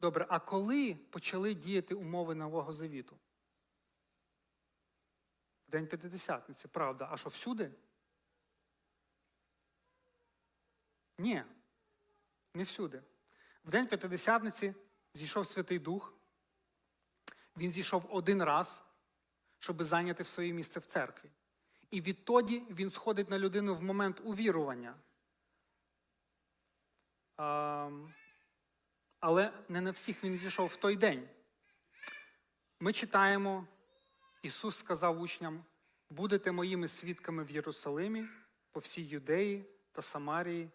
Добре, а коли почали діяти умови Нового Завіту? День П'ятидесятниці, правда. А що всюди? Ні, не всюди. В День П'ятидесятниці зійшов Святий Дух. Він зійшов один раз, щоб зайняти своє місце в церкві. І відтоді він сходить на людину в момент увірування. Але не на всіх він зійшов в той день. Ми читаємо, Ісус сказав учням: будете моїми свідками в Єрусалимі, по всій Юдеї та Самарії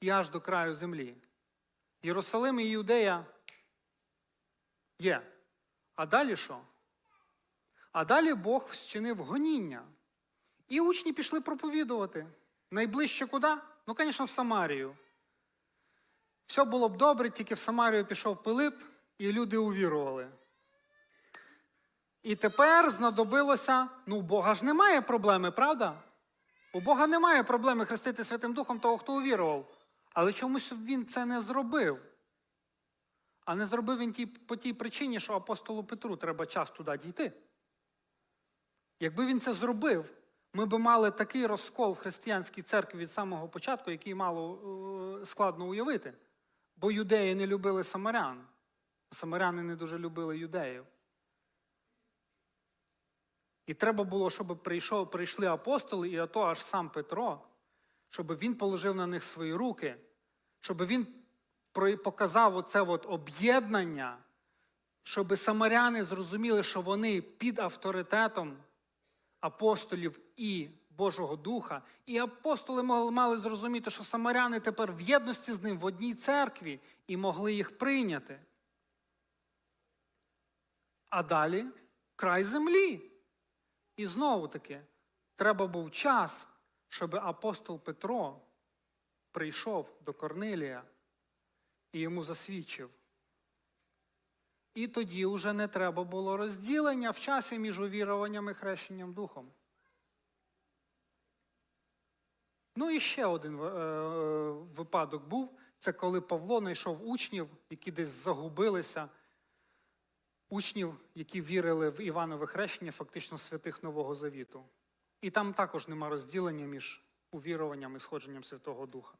і аж до краю землі. Єрусалим і Юдея є. А далі що? А далі Бог вчинив гоніння. І учні пішли проповідувати. Найближче куди? Ну, звісно, в Самарію. Все було б добре, тільки в Самарію пішов Пилип, і люди увірували. І тепер знадобилося, ну, у Бога ж немає проблеми, правда? У Бога немає проблеми хрестити Святим Духом того, хто увірував. Але чомусь він це не зробив. А не зробив він ті, по тій причині, що апостолу Петру треба час туди дійти. Якби він це зробив, ми би мали такий розкол в християнській церкві від самого початку, який мало е, складно уявити. Бо юдеї не любили самарян, самаряни не дуже любили юдеїв. І треба було, щоб прийшов, прийшли апостоли, і ото аж сам Петро, щоб він положив на них свої руки, щоб він показав оце от об'єднання, щоб самаряни зрозуміли, що вони під авторитетом апостолів і Божого Духа, і апостоли мали, зрозуміти, що самаряни тепер в єдності з ним в одній церкві і могли їх прийняти. А далі край землі. І знову таки, треба був час, щоб апостол Петро прийшов до Корнилія і йому засвідчив. І тоді вже не треба було розділення в часі між увіруванням і хрещенням духом. Ну і ще один е, випадок був: це коли Павло знайшов учнів, які десь загубилися, учнів, які вірили в Іванове хрещення, фактично святих Нового Завіту. І там також нема розділення між увіруванням і сходженням Святого Духа.